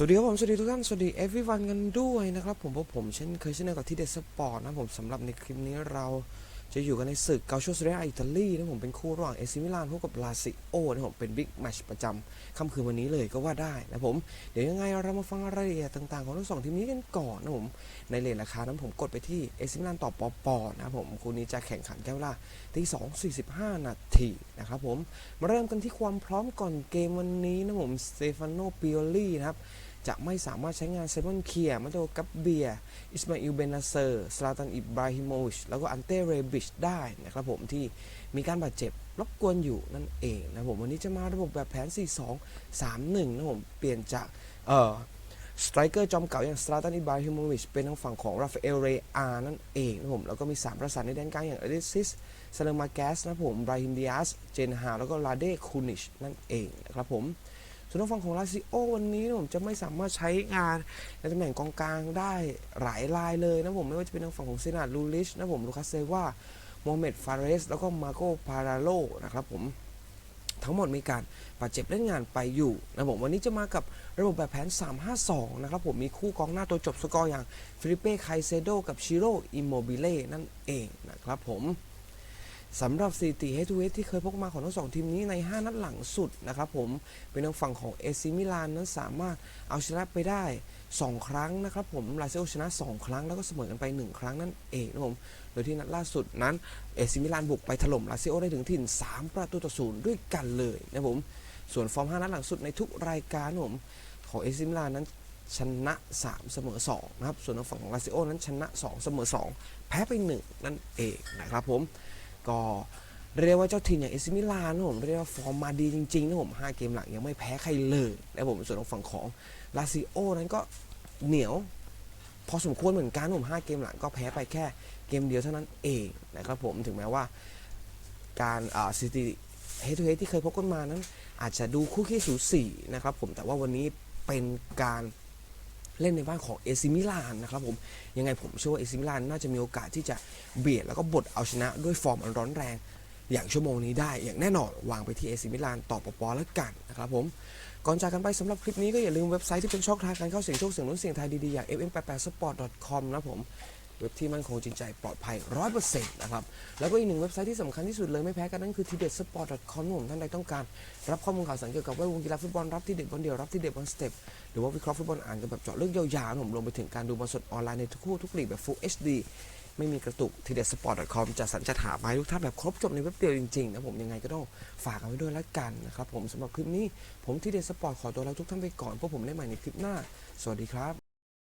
สวัสดีครับผม สวัสดีทุกท่าน สวัสดี everyone กันด้วยนะครับผมพบผมเช่นเคยเช่นเดียวกับที่เดสปอร์ตนะผมสำหรับในคลิปนี้เราจะอยู่กันในศึกเกาโชสเรียอิตาลีนะผมเป็นคู่ระหว่างเอซิมิลานพบกับลาซิโอนะผมเป็นบิ๊กแมชประจำค่ำคืนวันนี้เลยก็ว่าได้นะผม เดี๋ยวยังไงเรามาฟังรายละเอียดต่างๆ ของทั้งสองทีมนี้กันก่อนนะผม ในเลทราคานั้นผมกดไปที่เอซิมิลานต่อปอปอนะผมคู่นี้จะแข่งขันกันเวลาที่2.45นาทีนะครับผมมาเริ่มกันที่ความพร้อมก่อนเกมวันนี้นะผมสเตฟานโนปิโอลีนะครับ จะไม่สามารถใช้งานเซมอนเคียมาโดกับเบียอิสมาอิลเบนาเซอร์สลาตันอิบราฮิโมวิชแล้วก็อันเต้เรบิชได้นะครับผมที่มีการบาดเจ็บรบกวนอยู่นั่นเองนะผมวันนี้จะมาระบบแบบแผน 4 2 3 1 นะผมเปลี่ยนจากเอ่อสไตรเกอร์จอมเก่าอย่างสลาตันอิบราฮิโมวิชเป็นทางฝั่งของราฟาเอลเรอานั่นเองนะผมแล้วก็มี 3 ประสานในแดนกลางอย่างเอลิซิสซาเลมาแกสนะผมบราฮิมดิอาสเจนฮาแล้วก็ลาเดคูนิชนั่นเองนะครับผม ส่วนทางฝั่งของลาซิโอวันนี้นะผมจะไม่สามารถใช้งานในตำแหน่งกองกลางได้หลายรายเลยนะผมไม่ว่าจะเป็นทางฝั่งของเซนาลูลิชนะผมลูคัสเซว่าโมเมดฟาเรส แล้วก็มาโกพาราโลนะครับผมทั้งหมดมีการบาดเจ็บเล่นงานไปอยู่นะผมวันนี้จะมากับระบบแบบแผน 352 นะครับผมมีคู่กองหน้าตัวจบสกอร์อย่างฟิลิเป้ไคเซโดกับชิโร่อิโมบิเล่นั่นเองนะครับผม สำหรับสถิติเฮทูเฮที่เคยพกมาของทั้งสองทีมนี้ใน 5 นัดหลังสุดนะครับผมเป็นทางฝั่งของเอซิมิลานนั้นสามารถเอาชนะไปได้ 2 ครั้งนะครับผมลาเซโอชนะ 2 ครั้งแล้วก็เสมอกันไป 1 ครั้งนั่นเองนะผมโดยที่นัดล่าสุดนั้นเอซิมิลานบุกไปถล่มลาเซโอได้ถึงถิ่น 3 ประตูต่อศูนย์ด้วยกันเลยนะผมส่วนฟอร์ม 5 นัดหลังสุดในทุกรายการผมของเอซิมิลานนั้นชนะ 3 เสมอ2นะครับส่วนทางฝั่งของลาเซโอนั้นชนะ 2 เสมอ 2 แพ้ไป 1 นั่นเองนะครับผม ก็เรียกว่าเจ้าถิ่นอย่างเอซิมิลานนะผมเรียกว่าฟอร์มมาดีจริงๆนะผม5เกมหลังยังไม่แพ้ใครเลยนะผมส่วนของฝั่งของลาซิโอนั้นก็เหนียว พอสมควรเหมือนกันนะผม5เกมหลังก็แพ้ไปแค่เกมเดียวเท่านั้นเองนะครับผมถึงแม้ว่า การอ่าสถิติเฮดทูเฮดที่เคยพบกันมานั้น อาจจะดูคู่ขี้สูสีนะครับผมแต่ว่าวันนี้เป็นการ เล่นในบ้านของเอซิมิลานนะครับผมยังไงผมเชื่อว่าเอซิมิลานน่าจะมีโอกาสที่จะเบียดแล้วก็บดเอาชนะด้วยฟอร์มอันร้อนแรง อย่างชั่วโมงนี้ได้อย่างแน่นอนวางไปที่เอซิมิลานต่อปอปอแล้วกันนะครับผมก่อนจากกันไปสำหรับคลิปนี้ก็อย่าลืมเว็บไซต์ที่เป็นช่องทางการเข้าเสียงโชคเสียงลุ้นเสียงไทยดีๆอย่าง fm88sport.com นะผม เว็บที่มั่นคงจริงใจปลอดภัย 100%นะครับ แล้วก็อีกหนึ่งเว็บไซต์ที่สำคัญที่สุดเลยไม่แพ้กันนั่นคือ t d e t s p o r t c o m ผมท่านใดต้องการ รับข้อมูลข่าวสารเกี่ยวกับแวดวงกีฬาฟุตบอลรับที่เด็ดบอลเดียวรับที่เด็ดบอลสเต็ปหรือว่าวิเคราะห์ฟุตบอลอ่านกันแบบเจาะลึกยาวๆผมรวมไปถึงการดูบอลสดออนไลน์ในทุกคู่ทุกลีกแบบ Full HD ไม่มีกระตุก t d e t s p o r t c o m จะสรรจัดหามาให้ทุกท่านแบบครบจบในเว็บเดียวจริงๆนะผมยังไงก็ต้องฝากเอาไว้ด้วยละกันนะครับผมสำหรับคลิปนี้ผมที่เดสปอร์ตขอตัวลาทุกท่านไปก่อนพวกผมได้ใหม่ในคลิปหน้า สวัสดีครับ